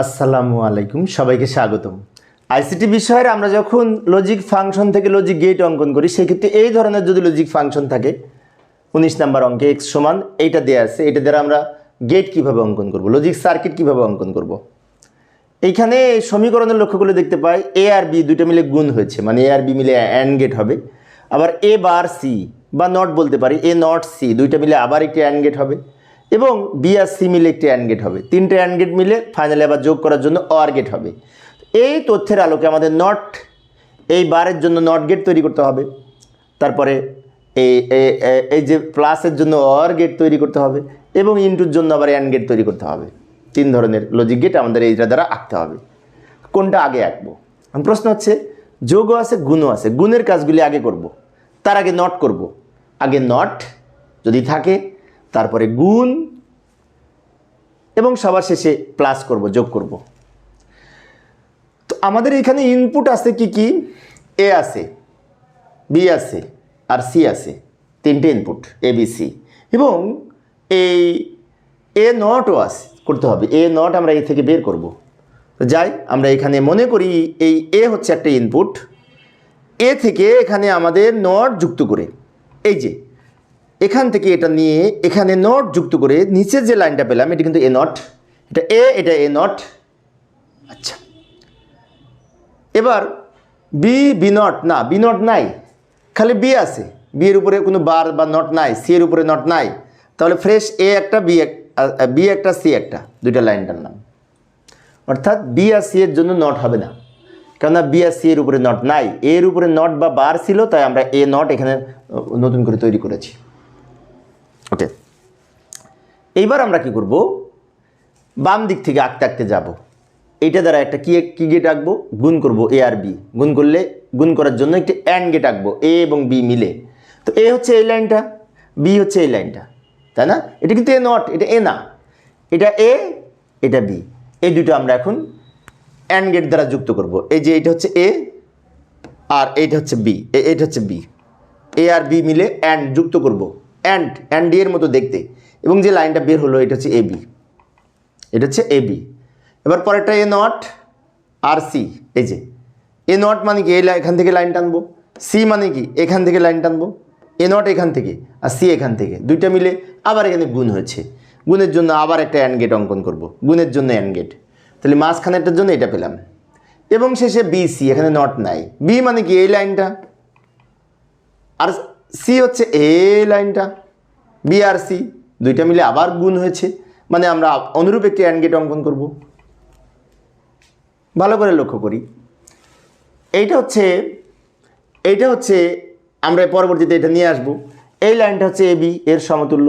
আসসালামু আলাইকুম, সবাইকে স্বাগতম। আইসিটি বিষয়ের আমরা যখন লজিক ফাংশন থেকে লজিক গেট অঙ্কন করি, সেক্ষেত্রে এই ধরনের যদি লজিক ফাংশন থাকে, উনিশ নাম্বার অঙ্কে এক্স সমান, এইটা দেওয়া আছে এটা দ্বারা আমরা গেট কীভাবে অঙ্কন করব লজিক সার্কিট কীভাবে অঙ্কন করব। এইখানে সমীকরণের লক্ষ্যগুলো দেখতে পাই এ আর বি দুইটা মিলে গুণ হয়েছে মানে এ আর বি মিলে অ্যান্ড গেট হবে। আবার এ বার সি বা নট বলতে পারি এ নট সি দুইটা মিলে আবার একটি অ্যান্ড গেট হবে। এবং বি আর সি মিলে একটি অ্যান্ড গেট হবে। তিনটে অ্যান্ড গেট মিলে ফাইনালি আবার যোগ করার জন্য অর গেট হবে। এই তথ্যের আলোকে আমাদের নট এই বারের জন্য নট গেট তৈরি করতে হবে। তারপরে এই এই যে প্লাসের জন্য অর গেট তৈরি করতে হবে এবং ইনটুর জন্য আবার অ্যান্ড গেট তৈরি করতে হবে। তিন ধরনের লজিক গেট আমাদের এইটা দ্বারা আঁকতে হবে। কোনটা আগে আঁকবো? প্রশ্ন হচ্ছে, যোগও আছে, গুণও আছে। গুণের কাজগুলি আগে করব। তার আগে নট করব। আগে নট যদি থাকে তারপরে গুণ, এবং সবার শেষে প্লাস করব, যোগ করব। তো আমাদের এখানে ইনপুট আছে কি কি? এ আছে বি আছে, আর সি আছে। তিনটে ইনপুট এ বি সি এবং এই এ নটও আছে, করতে হবে। এ নট আমরা এ থেকে বের করব। যাই, আমরা এখানে মনে করি এই এ হচ্ছে একটা ইনপুট এ থেকে এখানে আমাদের নট যুক্ত করে। এই যে এখান থেকে এটা নিয়ে এখানে নট যুক্ত করে নিচের যে লাইনটা পেলাম, এটা কিন্তু এ নট এটা এ এটা এ নট আচ্ছা। এবার বি বি নট না বি নট নাই, খালি বি আছে বি এর উপরে কোনো বার বা নট নাই সি এর উপরে নট নাই, তাহলে ফ্রেশ এ একটা বি এক বি একটা সি একটা, দুইটা লাইনটার নাম। অর্থাৎ বি আর সি এর জন্য নট হবে না, কেননা বি আর সি এর উপরে নট নাই এর উপরে নট বা বার ছিল, তাই আমরা এ নট এখানে নতুন করে তৈরি করেছি। ওকে। এইবার আমরা কি করব? বাম দিক থেকে আঁকতে আঁকতে যাব। এইটা দ্বারা একটা কি কি গেট আঁকবো? গুণ করব এ আর বি গুণ করলে, গুণ করার জন্য একটি অ্যান্ড গেট আঁকবো এ এবং বি মিলে। তো এ হচ্ছে এই লাইনটা বি হচ্ছে এই লাইনটা তাই না? এটা কিন্তু এ নট এটা এ না। এটা এ এটা বি এই দুটো আমরা এখন অ্যান্ড গেট দ্বারা যুক্ত করব। এই যে এটা হচ্ছে এ আর এইটা হচ্ছে বি এইটা হচ্ছে বি এ আর বি মিলে অ্যান্ড যুক্ত করব। অ্যান্ড অ্যান্ড এর মতো দেখতে। এবং যে লাইনটা বের হলো, এটা হচ্ছে এ বি এটা হচ্ছে এ বি এবার পরেরটা এ নট আর সি এই যে। এ নট মানে কি? এখান থেকে লাইন টানবো। সি মানে কি? এখান থেকে লাইন টানবো। এ নট এখান থেকে আর সি এখান থেকে। দুইটা মিলে আবার এখানে গুণ হয়েছে। গুণের জন্য আবার একটা অ্যান্ড গেট অঙ্কন করব। গুণের জন্য অ্যান্ড গেট তাহলে মাঝখানেরটার জন্য এটা পেলাম। এবং শেষে বি সি এখানে নট নাই। বি মানে কি? এই লাইনটা। আর সি হচ্ছে এ লাইনটা বি আর সি দুইটা মিলে আবার গুণ হয়েছে। মানে আমরা অনুরূপ একটি অ্যান্ড গেট অঙ্কন করব। ভালো করে লক্ষ্য করি। এইটা হচ্ছে এইটা হচ্ছে, আমরা পরবর্তীতে এটা নিয়ে আসব। এই লাইনটা হচ্ছে এ বি এর সমতুল্য।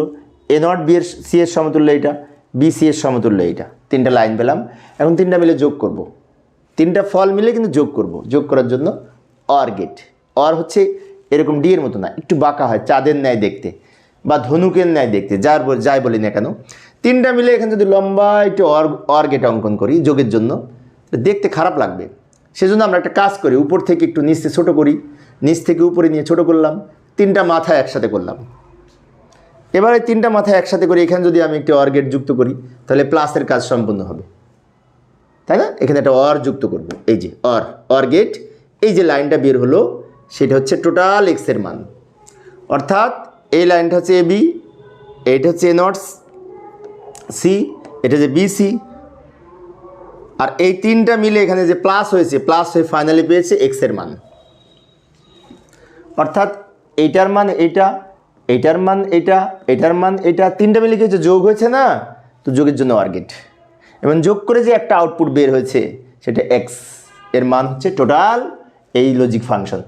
এ নট বি এর সি এর সমতুল্য এইটা বি সি এর সমতুল্য এইটা। তিনটা লাইন পেলাম। এখন তিনটা মিলে যোগ করব। তিনটা ফল মিলে কিন্তু যোগ করব। যোগ করার জন্য অর গেট অর হচ্ছে এরকম ডি এর মতো না, একটু বাঁকা হয়, চাঁদের ন্যায় দেখতে বা ধনুকের ন্যায় দেখতে, যার যাই বলি না কেন। তিনটা মিলে এখানে যদি লম্বা একটু অর অর অঙ্কন করি, যোগের জন্য দেখতে খারাপ লাগবে। সেজন্য আমরা একটা কাজ করি, উপর থেকে একটু নিচ ছোটো করি, নিচ থেকে উপরে নিয়ে ছোট করলাম, তিনটা মাথা একসাথে করলাম। এবারে তিনটা মাথা একসাথে করে এখানে যদি আমি একটি অর গেট যুক্ত করি, তাহলে প্লাসের কাজ সম্পূর্ণ হবে। তাই না? এখানে একটা অর যুক্ত করব, এই যে অর অর গেট, এই যে লাইনটা বের হলো সেটা হচ্ছে টোটাল এক্সের মান। অর্থাৎ এই লাইনটা হচ্ছে এ বি এইটা হচ্ছে এ নট সি এটা হচ্ছে বি সি আর এই তিনটা মিলে এখানে যে প্লাস হয়েছে প্লাস হয়ে ফাইনালি পেয়েছে এক্সের মান। অর্থাৎ এইটার মান এইটা এইটার মান এটা, এটার মান এটা, তিনটা মিলে কি হচ্ছে যোগ হয়েছে না? তো যোগের জন্য অর্গেট এবং যোগ করে যে একটা আউটপুট বের হয়েছে, সেটা এক্সের মান হচ্ছে টোটাল এই লজিক ফাংশন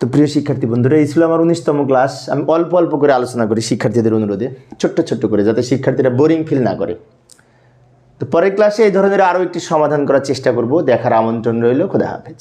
তো প্রিয় শিক্ষার্থী বন্ধুরা, এই ছিল আমার উনিশতম ক্লাস। আমি অল্প অল্প করে আলোচনা করি শিক্ষার্থীদের অনুরোধে, ছোট্ট ছোট্ট করে, যাতে শিক্ষার্থীরা বোরিং ফিল না করে। তো পরের ক্লাসে এই ধরনের আরও একটি সমাধান করার চেষ্টা করব। দেখার আমন্ত্রণ রইল, খোদা হাফেজ।